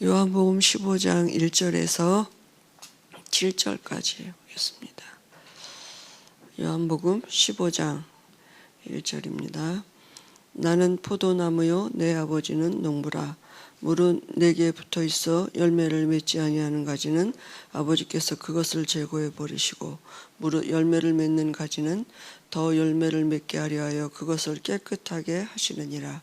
요한복음 15장 1절에서 7절까지 읽겠습니다. 요한복음 15장 1절입니다. 나는 포도나무요 내 아버지는 농부라 물은 내게 붙어 있어 열매를 맺지 아니하는 가지는 아버지께서 그것을 제거해 버리시고 무릇 열매를 맺는 가지는 더 열매를 맺게 하려 하여 그것을 깨끗하게 하시느니라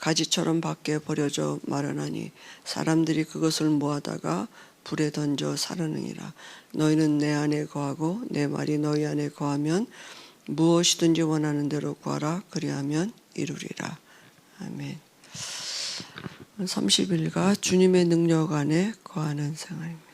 가지처럼 밖에 버려져 마련하니 사람들이 그것을 모아다가 불에 던져 사르느니라. 너희는 내 안에 거하고 내 말이 너희 안에 거하면 무엇이든지 원하는 대로 구하라. 그리하면 이루리라. 아멘. 30일가 주님의 능력 안에 거하는 생활입니다.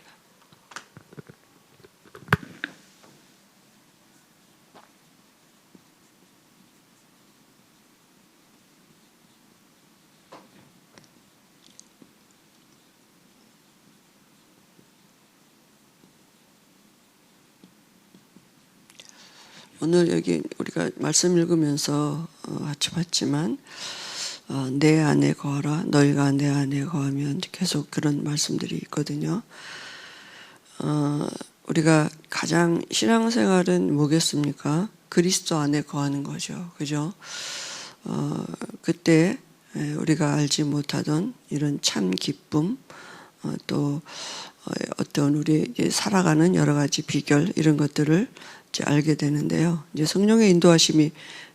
오늘 여기 우리가 말씀 읽으면서 어, 봤지만 어, 내 안에 거하라 너희가 내 안에 거하면 계속 그런 말씀들이 있거든요. 어, 우리가 가장 신앙생활은 뭐겠습니까? 그리스도 안에 거하는 거죠. 그죠? 어, 그때 에, 우리가 알지 못하던 이런 참 기쁨, 어, 또 어, 어떤 우리 살아가는 여러 가지 비결 이런 것들을 이제 알게 되는데요. 이제 성령의 인도하심이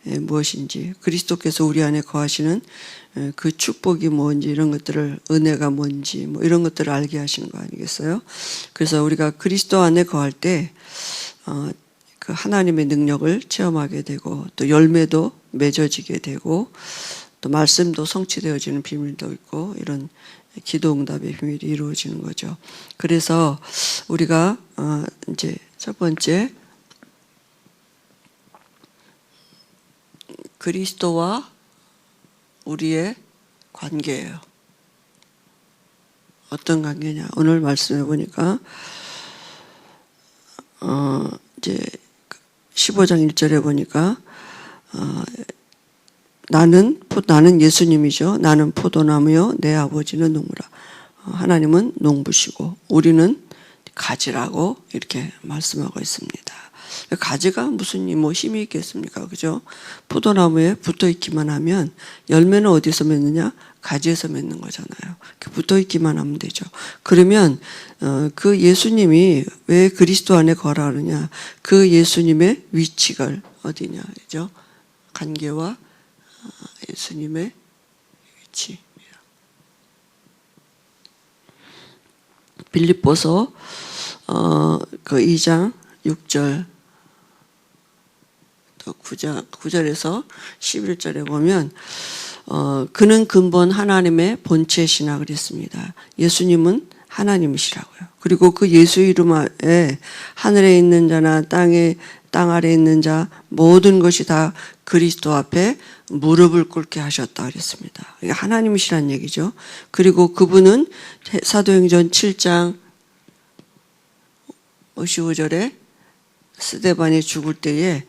에, 무엇인지 그리스도께서 우리 안에 거하시는 에, 그 축복이 뭔지 이런 것들을 은혜가 뭔지 뭐 이런 것들을 알게 하시는 거 아니겠어요? 그래서 우리가 그리스도 안에 거할 때 어, 그 하나님의 능력을 체험하게 되고 또 열매도 맺어지게 되고 또 말씀도 성취되어지는 비밀도 있고 이런 기도 응답의 비밀이 이루어지는 거죠. 그래서 우리가 어, 이제 첫 번째 그리스도와 우리의 관계예요. 어떤 관계냐? 오늘 말씀해 보니까 어 이제 15장 1절에 보니까 어 나는 나는 예수님이죠. 나는 포도나무요 내 아버지는 농부라. 어, 하나님은 농부시고 우리는 가지라고 이렇게 말씀하고 있습니다. 가지가 무슨 뭐 힘이 있겠습니까? 그죠? 포도나무에 붙어 있기만 하면 열매는 어디서 맺느냐? 가지에서 맺는 거잖아요. 붙어 있기만 하면 되죠. 그러면 어, 그 예수님이 왜 그리스도 안에 거라 하느냐? 그 예수님의 위치가 어디냐? 그죠? 관계와 어, 예수님의 위치. 빌립보서 어, 그 2장 6절 또 9절, 9절에서 11절에 보면 어, 그는 근본 하나님의 본체시나 그랬습니다. 예수님은 하나님이시라고요. 그리고 그 예수 이름에 하늘에 있는 자나 땅에 땅 아래 있는 자 모든 것이 다 그리스도 앞에 무릎을 꿇게 하셨다 그랬습니다. 이게 하나님이시란 얘기죠. 그리고 그분은 사도행전 7장 55절에 스데반이 죽을 때에 어,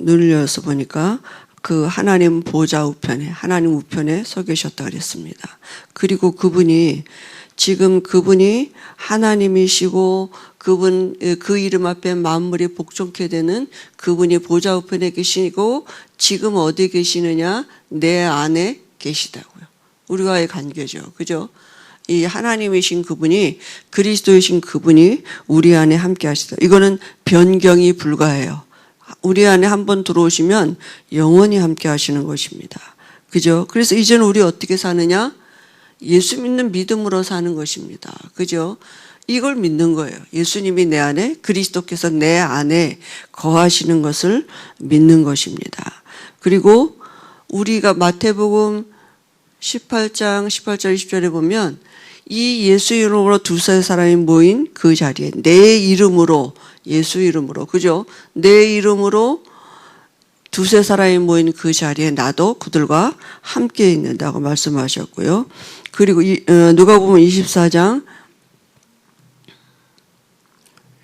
눈을 열어서 보니까 그 하나님 보좌 우편에 하나님 우편에 서 계셨다 그랬습니다. 그리고 그분이 지금 그분이 하나님이시고 그분 그 이름 앞에 만물이 복종케 되는 그분이 보좌 우편에 계시고 지금 어디 계시느냐 내 안에 계시다고요. 우리와의 관계죠. 그죠? 이 하나님이신 그분이 그리스도이신 그분이 우리 안에 함께 하시다. 이거는 변경이 불가해요. 우리 안에 한 번 들어오시면 영원히 함께 하시는 것입니다. 그죠? 그래서 이제는 우리 어떻게 사느냐? 예수 믿는 믿음으로 사는 것입니다. 그죠? 이걸 믿는 거예요. 예수님이 내 안에, 그리스도께서 내 안에 거하시는 것을 믿는 것입니다. 그리고 우리가 마태복음 18장 18절 20절에 보면 이 예수 이름으로 두세 사람이 모인 그 자리에 내 이름으로 예수 이름으로 그죠? 내 이름으로 두세 사람이 모인 그 자리에 나도 그들과 함께 있는다고 말씀하셨고요. 그리고 이, 어, 누가 보면 24장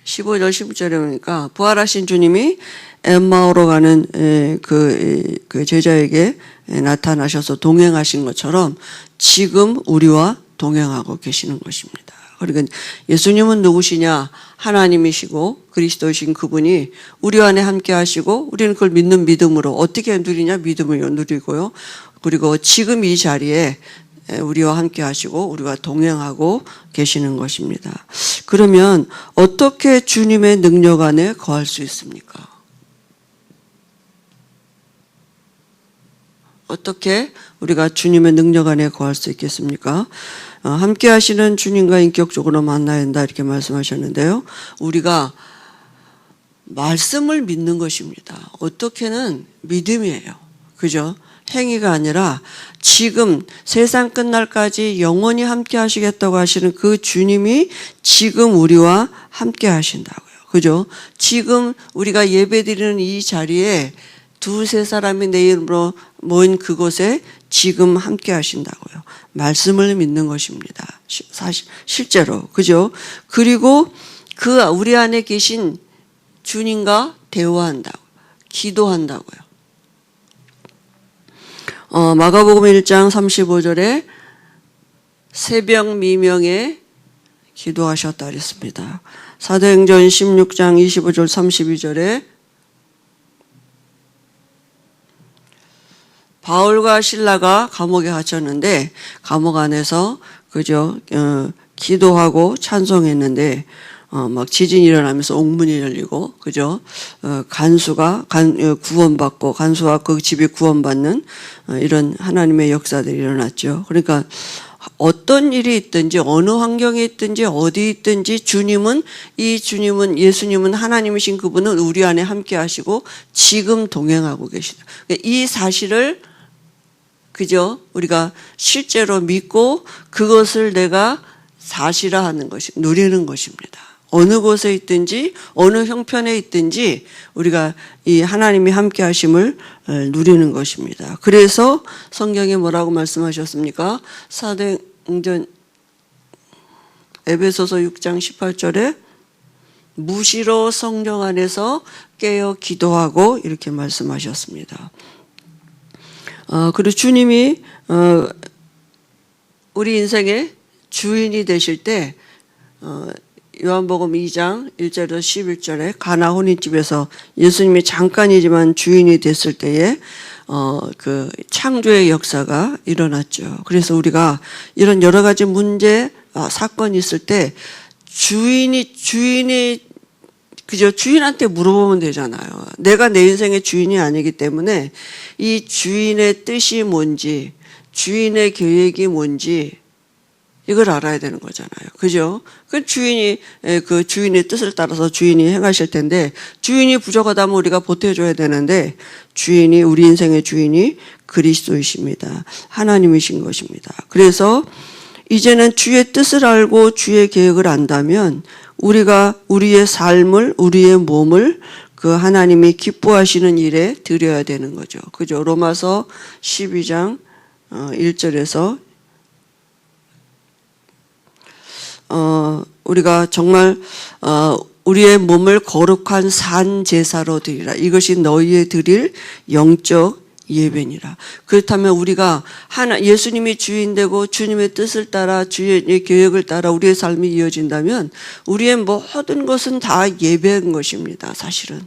15절 16절에 보니까 부활하신 주님이 엠마오로 가는 에, 그, 에, 그 제자에게 에, 나타나셔서 동행하신 것처럼 지금 우리와 동행하고 계시는 것입니다. 그러니까 예수님은 누구시냐? 하나님이시고 그리스도이신 그분이 우리 안에 함께 하시고 우리는 그걸 믿는 믿음으로 어떻게 누리냐? 믿음을 누리고요. 그리고 지금 이 자리에 우리와 함께 하시고 우리와 동행하고 계시는 것입니다. 그러면 어떻게 주님의 능력 안에 거할 수 있습니까? 어떻게 우리가 주님의 능력 안에 거할 수 있겠습니까? 어, 함께 하시는 주님과 인격적으로 만나야 한다 이렇게 말씀하셨는데요. 우리가 말씀을 믿는 것입니다. 어떻게는 믿음이에요. 그죠? 행위가 아니라 지금 세상 끝날까지 영원히 함께 하시겠다고 하시는 그 주님이 지금 우리와 함께 하신다고요. 그죠? 지금 우리가 예배 드리는 이 자리에 두세 사람이 내 이름으로 모인 그곳에 지금 함께 하신다고요. 말씀을 믿는 것입니다. 사실, 실제로. 그죠? 그리고 그 우리 안에 계신 주님과 대화한다고. 기도한다고요. 어, 마가복음 1장 35절에 새벽 미명에 기도하셨다 그랬습니다. 사도행전 16장 25절 32절에 바울과 신라가 감옥에 갇혔는데 감옥 안에서 그저 어, 기도하고 찬송했는데 어, 막 지진이 일어나면서 옥문이 열리고 그죠 어, 간수가 간, 어, 구원받고 간수와 그 집이 구원받는 어, 이런 하나님의 역사들이 일어났죠. 그러니까 어떤 일이 있든지 어느 환경에 있든지 어디 있든지 주님은 이 주님은 예수님은 하나님이신 그분은 우리 안에 함께 하시고 지금 동행하고 계시다. 이 사실을 그죠? 우리가 실제로 믿고 그것을 내가 사실화하는 것이 누리는 것입니다. 어느 곳에 있든지 어느 형편에 있든지 우리가 이 하나님이 함께 하심을 어, 누리는 것입니다. 그래서 성경에 뭐라고 말씀하셨습니까? 사도행전 에베소서 6장 18절에 무시로 성령 안에서 깨어 기도하고 이렇게 말씀하셨습니다. 어, 그리고 주님이 어, 우리 인생의 주인이 되실 때 어, 요한복음 2장 1절에서 11절에 가나 혼인집에서 예수님이 잠깐이지만 주인이 됐을 때에 어, 그 창조의 역사가 일어났죠. 그래서 우리가 이런 여러 가지 문제, 아, 사건이 있을 때 주인이, 주인이 그저 주인한테 물어보면 되잖아요. 내가 내 인생의 주인이 아니기 때문에 이 주인의 뜻이 뭔지, 주인의 계획이 뭔지, 이걸 알아야 되는 거잖아요. 그죠? 그 주인이, 그 주인의 뜻을 따라서 주인이 행하실 텐데, 주인이 부족하다면 우리가 보태줘야 되는데, 주인이, 우리 인생의 주인이 그리스도이십니다. 하나님이신 것입니다. 그래서 이제는 주의 뜻을 알고 주의 계획을 안다면, 우리가 우리의 삶을, 우리의 몸을 그 하나님이 기뻐하시는 일에 드려야 되는 거죠. 그죠? 로마서 12장 1절에서 어, 우리가 정말 어, 우리의 몸을 거룩한 산 제사로 드리라. 이것이 너희의 드릴 영적 예배니라. 그렇다면 우리가 하나 예수님이 주인 되고 주님의 뜻을 따라 주의 계획을 따라 우리의 삶이 이어진다면 우리의 모든 것은 다 예배인 것입니다. 사실은.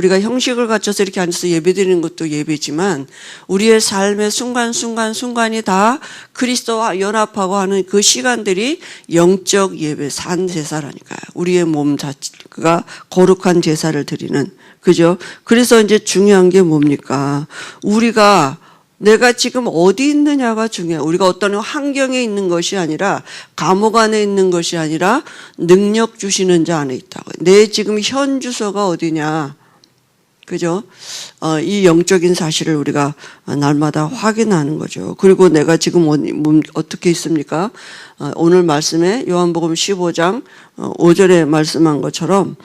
우리가 형식을 갖춰서 이렇게 앉아서 예배드리는 것도 예배지만 우리의 삶의 순간순간 순간이 다 그리스도와 연합하고 하는 그 시간들이 영적 예배 산 제사라니까요. 우리의 몸 자체가 거룩한 제사를 드리는 그죠? 그래서 이제 중요한 게 뭡니까? 우리가 내가 지금 어디 있느냐가 중요해. 우리가 어떤 환경에 있는 것이 아니라 감옥 안에 있는 것이 아니라 능력 주시는 자 안에 있다고. 내 지금 현 주소가 어디냐? 그죠? 어, 이 영적인 사실을 우리가 날마다 확인하는 거죠. 그리고 내가 지금 어떻게 있습니까? 어, 오늘 말씀에 요한복음 15장 5절에 말씀한 것처럼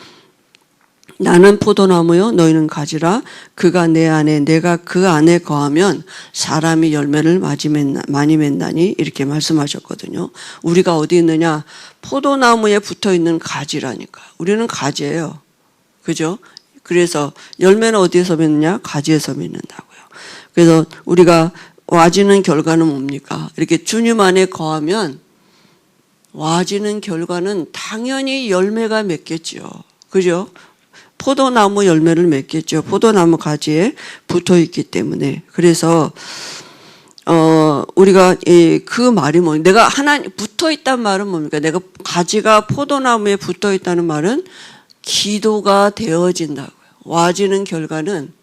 나는 포도나무요 너희는 가지라 그가 내 안에 내가 그 안에 거하면 사람이 열매를 많이 맺나니 이렇게 말씀하셨거든요. 우리가 어디 있느냐? 포도나무에 붙어 있는 가지라니까. 우리는 가지예요. 그죠? 그래서 열매는 어디에서 맺느냐? 가지에서 맺는다고요. 그래서 우리가 와지는 결과는 뭡니까? 이렇게 주님 안에 거하면 와지는 결과는 당연히 열매가 맺겠죠. 그죠? 포도나무 열매를 맺겠죠. 포도나무 가지에 붙어 있기 때문에. 그래서 어 우리가 이그 말이 뭐 내가 하나님 붙어 있단 말은 뭡니까? 내가 가지가 포도나무에 붙어 있다는 말은 기도가 되어진다고요. 와지는 결과는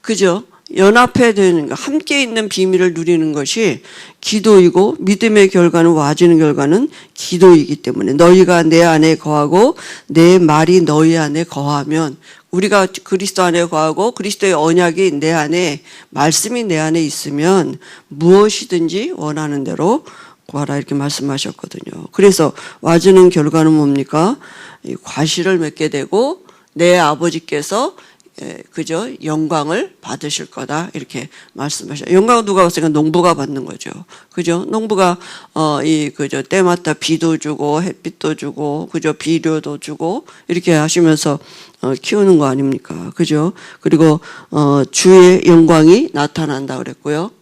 그죠? 연합해야 되는 거, 함께 있는 비밀을 누리는 것이 기도이고 믿음의 결과는 와지는 결과는 기도이기 때문에 너희가 내 안에 거하고 내 말이 너희 안에 거하면 우리가 그리스도 안에 거하고 그리스도의 언약이 내 안에 말씀이 내 안에 있으면 무엇이든지 원하는 대로 구하라 이렇게 말씀하셨거든요. 그래서 와지는 결과는 뭡니까? 이 과실을 맺게 되고 내 아버지께서 예, 그죠? 영광을 받으실 거다. 이렇게 말씀하셔. 영광 누가 받으니까 농부가 받는 거죠. 그죠? 농부가, 어, 이, 그죠? 때마다 비도 주고, 햇빛도 주고, 그죠? 비료도 주고, 이렇게 하시면서, 어, 키우는 거 아닙니까? 그죠? 그리고, 어, 주의 영광이 나타난다 그랬고요.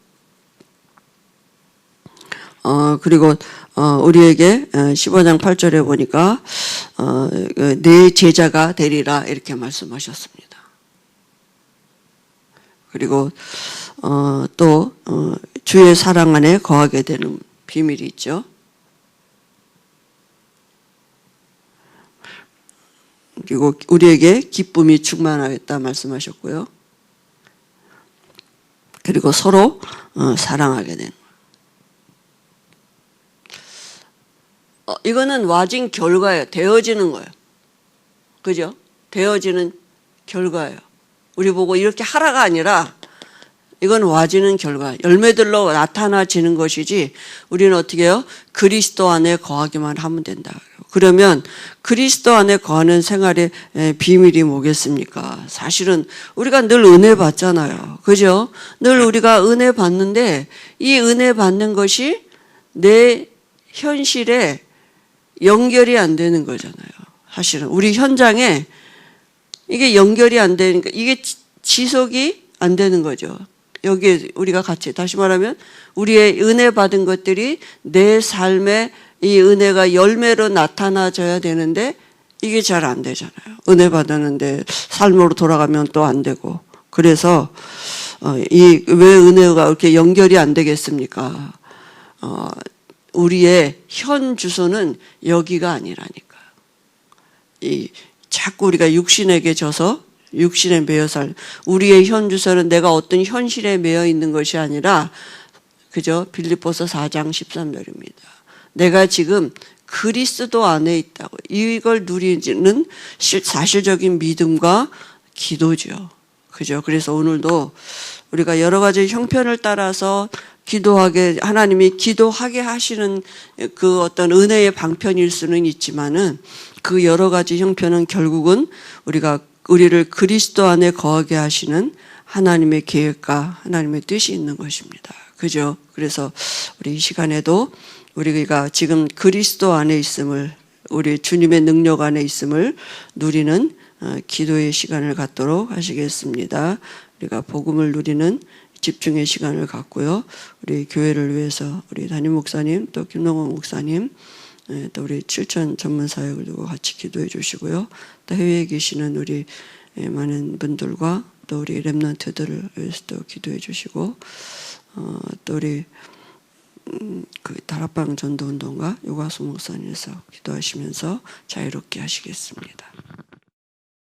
어, 그리고, 어, 우리에게 15장 8절에 보니까, 어, 내 제자가 되리라. 이렇게 말씀하셨습니다. 그리고 어, 또 어, 주의 사랑 안에 거하게 되는 비밀이 있죠. 그리고 우리에게 기쁨이 충만하겠다 말씀하셨고요. 그리고 서로 어, 사랑하게 되는. 어, 이거는 와진 결과예요. 되어지는 거예요. 그죠? 되어지는 결과예요. 우리 보고 이렇게 하라가 아니라 이건 와지는 결과, 열매들로 나타나지는 것이지 우리는 어떻게 해요? 그리스도 안에 거하기만 하면 된다. 그러면 그리스도 안에 거하는 생활의 비밀이 뭐겠습니까? 사실은 우리가 늘 은혜 받잖아요. 그죠? 늘 우리가 은혜 받는데 이 은혜 받는 것이 내 현실에 연결이 안 되는 거잖아요. 사실은 우리 현장에 이게 연결이 안 되니까 이게 지속이 안 되는 거죠. 여기에 우리가 같이 다시 말하면 우리의 은혜 받은 것들이 내 삶에 이 은혜가 열매로 나타나져야 되는데 이게 잘 안 되잖아요. 은혜 받았는데 삶으로 돌아가면 또 안 되고 그래서 어, 이왜 은혜가 이렇게 연결이 안 되겠습니까? 어, 우리의 현 주소는 여기가 아니라니까. 이 자꾸 우리가 육신에게 져서 육신에 매여 살 우리의 현 주소는 내가 어떤 현실에 매여 있는 것이 아니라 그죠? 빌립보서 4장 13절입니다. 내가 지금 그리스도 안에 있다고 이걸 누리는 사실적인 믿음과 기도죠. 그죠? 그래서 오늘도 우리가 여러 가지 형편을 따라서 기도하게 하나님이 기도하게 하시는 그 어떤 은혜의 방편일 수는 있지만은 그 여러 가지 형편은 결국은 우리가 우리를 그리스도 안에 거하게 하시는 하나님의 계획과 하나님의 뜻이 있는 것입니다. 그죠? 그래서 우리 이 시간에도 우리가 지금 그리스도 안에 있음을 우리 주님의 능력 안에 있음을 누리는 어, 기도의 시간을 갖도록 하시겠습니다. 우리가 복음을 누리는 집중의 시간을 갖고요. 우리 교회를 위해서 우리 담임 목사님 또 김동원 목사님 예, 또 우리 칠천 전문 사역을 두고 같이 기도해 주시고요. 또 해외에 계시는 우리 예, 많은 분들과 또 우리 랩런트들을 위해서도 기도해 주시고 어, 또 우리 음, 그 다락방 전도운동가 요가수 목사님에서 기도하시면서 자유롭게 하시겠습니다.